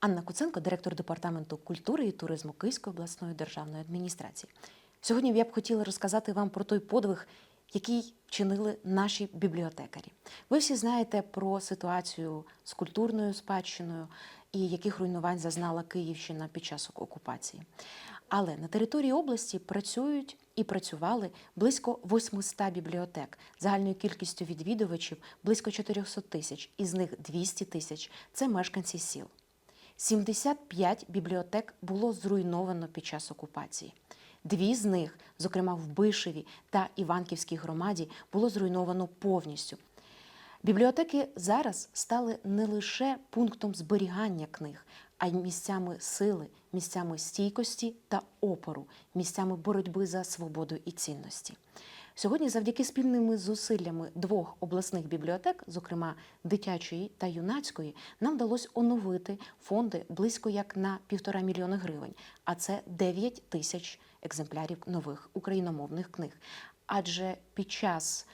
Анна Куценко, директор департаменту культури і туризму Київської обласної державної адміністрації. Сьогодні я б хотіла розказати вам про той подвиг, який вчинили наші бібліотекарі. Ви всі знаєте про ситуацію з культурною спадщиною і яких руйнувань зазнала Київщина під час окупації. Але на території області працюють і працювали близько 800 бібліотек загальною кількістю відвідувачів близько 400 тисяч, із них 200 тисяч це мешканці сіл. 75 бібліотек було зруйновано під час окупації. Дві з них, зокрема в Бишеві та Іванківській громаді, було зруйновано повністю. Бібліотеки зараз стали не лише пунктом зберігання книг, а й місцями сили, місцями стійкості та опору, місцями боротьби за свободу і цінності. Сьогодні, завдяки спільними зусиллями двох обласних бібліотек, зокрема дитячої та юнацької, нам вдалося оновити фонди близько як на півтора мільйони гривень, а це 9 тисяч екземплярів нових україномовних книг. Адже під час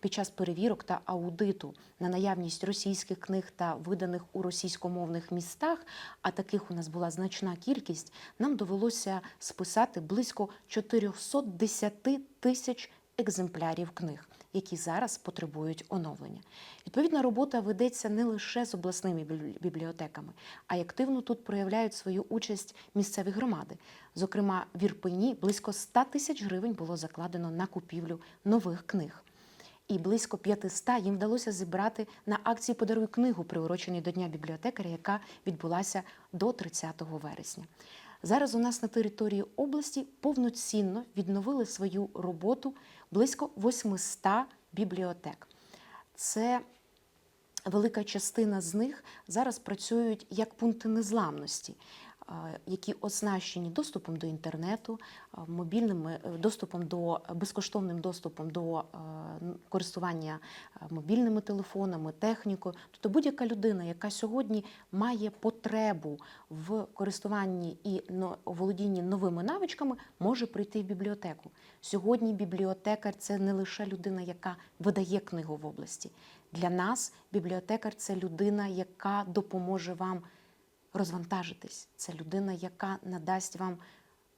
під час перевірок та аудиту на наявність російських книг та виданих у російськомовних містах, а таких у нас була значна кількість, нам довелося списати близько 410 тисяч екземплярів книг, які зараз потребують оновлення. Відповідна робота ведеться не лише з обласними бібл- бібліотеками, а й активно тут проявляють свою участь місцеві громади. Зокрема, в Ірпені близько 100 тисяч гривень було закладено на купівлю нових книг. І близько 500 їм вдалося зібрати на акції «Подаруй книгу, приуроченій до Дня бібліотекаря, яка відбулася до 30 вересня. Зараз у нас на території області повноцінно відновили свою роботу близько 800 бібліотек. Це велика частина з них зараз працюють як пункти незламності, які оснащені доступом до інтернету, мобільними е, доступом до безкоштовним доступом до е, користування е, мобільними телефонами, технікою. Тобто будь-яка людина, яка сьогодні має потребу в користуванні і володінні новими навичками, може прийти в бібліотеку. Сьогодні бібліотекар це не лише людина, яка видає книгу в області. Для нас бібліотекар це людина, яка допоможе вам розвантажитись. Це людина, яка надасть вам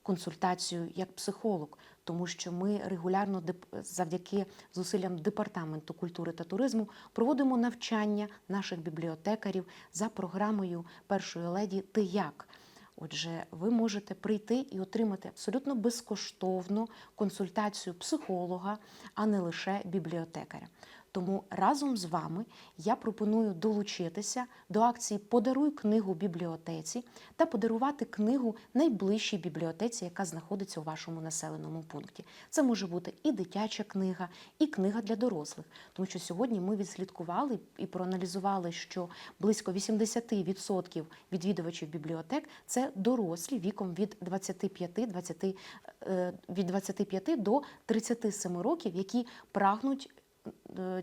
консультацію як психолог, тому що ми регулярно завдяки зусиллям департаменту культури та туризму проводимо навчання наших бібліотекарів за програмою першої леді Ти як. Отже, ви можете прийти і отримати абсолютно безкоштовну консультацію психолога, а не лише бібліотекаря. Тому разом з вами я пропоную долучитися до акції Подаруй книгу бібліотеці та подарувати книгу найближчій бібліотеці, яка знаходиться у вашому населеному пункті. Це може бути і дитяча книга, і книга для дорослих. Тому що сьогодні ми відслідкували і проаналізували, що близько 80% відвідувачів бібліотек це дорослі віком від 25, 20, е, від 25 до 37 років, які прагнуть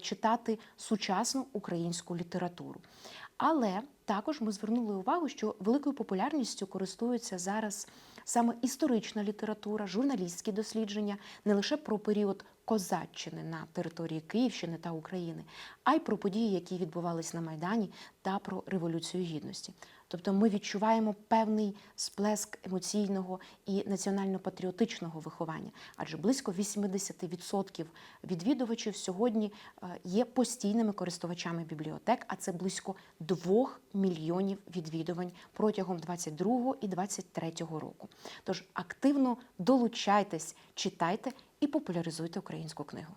читати сучасну українську літературу. Але також ми звернули увагу, що великою популярністю користується зараз саме історична література, журналістські дослідження не лише про період козаччини на території Київщини та України, а й про події, які відбувались на Майдані, та про революцію гідності. Тобто ми відчуваємо певний сплеск емоційного і національно-патріотичного виховання, адже близько 80% відвідувачів сьогодні е, є постійними користувачами бібліотек, а це близько 2 мільйонів відвідувань протягом 22 і 23 року. Тож активно долучайтесь, читайте і популяризуйте українську книгу.